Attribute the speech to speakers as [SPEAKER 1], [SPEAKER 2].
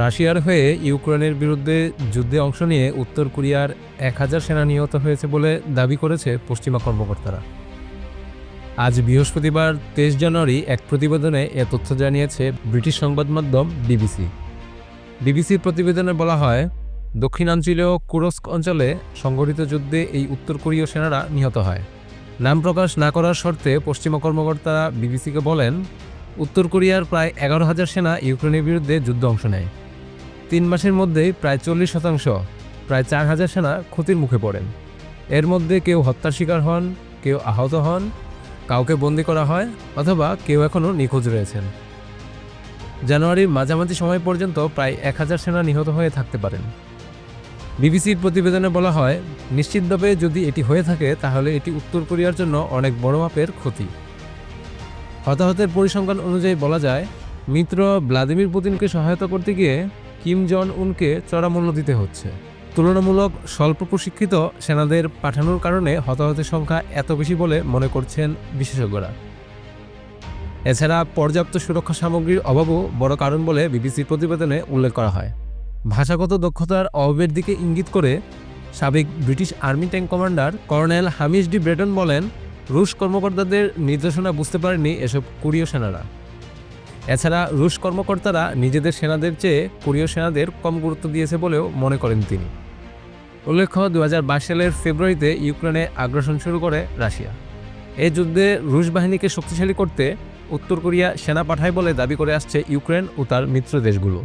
[SPEAKER 1] রাশিয়ার হয়ে ইউক্রেনের বিরুদ্ধে যুদ্ধে অংশ নিয়ে উত্তর কোরিয়ার এক হাজার সেনা নিহত হয়েছে বলে দাবি করেছে পশ্চিমা কর্মকর্তারা। আজ বৃহস্পতিবার তেইশ জানুয়ারি এক প্রতিবেদনে এ তথ্য জানিয়েছে ব্রিটিশ সংবাদ মাধ্যম বিবিসি। বিবিসির প্রতিবেদনে বলা হয়, দক্ষিণাঞ্চলীয় কুরস্ক অঞ্চলে সংঘটিত যুদ্ধে এই উত্তর কোরীয় সেনারা নিহত হয়। নাম প্রকাশ না করার শর্তে পশ্চিমা কর্মকর্তারা বিবিসিকে বলেন, উত্তর কোরিয়ার প্রায় এগারো হাজার সেনা ইউক্রেনের বিরুদ্ধে যুদ্ধে অংশ নেয়। তিন মাসের মধ্যেই প্রায় চল্লিশ শতাংশ, প্রায় চার হাজার সেনা ক্ষতির মুখে পড়েন। এর মধ্যে কেউ হত্যার শিকার হন, কেউ আহত হন, কাউকে বন্দি করা হয়, অথবা কেউ এখনও নিখোঁজ রয়েছেন। জানুয়ারির মাঝামাঝি সময় পর্যন্ত প্রায় এক হাজার সেনা নিহত হয়ে থাকতে পারেন। বিবিসির প্রতিবেদনে বলা হয়, নিশ্চিতভাবে যদি এটি হয়ে থাকে, তাহলে এটি উত্তর কোরিয়ার জন্য অনেক বড় মাপের ক্ষতি। হতাহতের পরিসংখ্যান অনুযায়ী বলা যায়, মিত্র ভ্লাদিমির পুতিনকে সহায়তা করতে গিয়ে কিম জন উনকে চড়া মূল্য দিতে হচ্ছে। তুলনামূলক স্বল্প প্রশিক্ষিত সেনাদের পাঠানোর কারণে হতাহতের সংখ্যা এত বেশি বলে মনে করছেন বিশেষজ্ঞরা। এছাড়া পর্যাপ্ত সুরক্ষা সামগ্রীর অভাবও বড় কারণ বলে বিবিসির প্রতিবেদনে উল্লেখ করা হয়। ভাষাগত দক্ষতার অভাবের দিকে ইঙ্গিত করে সাবেক British army tank commander colonel Hamish de Bretton বলেন, রুশ কর্মকর্তাদের নির্দেশনা বুঝতে পারেনি এসব কোরীয় সেনারা। এছাড়া রুশ কর্মকর্তারা নিজেদের সেনাদের চেয়ে কোরীয় সেনাদের কম গুরুত্ব দিয়েছে বলেও মনে করেন তিনি। উল্লেখ্য দু হাজার বাইশ সালের ফেব্রুয়ারিতে ইউক্রেনে আগ্রাসন শুরু করে রাশিয়া। এই যুদ্ধে রুশ বাহিনীকে শক্তিশালী করতে উত্তর কোরিয়া সেনা পাঠায় বলে দাবি করে আসছে ইউক্রেন ও তার মিত্র দেশগুলো।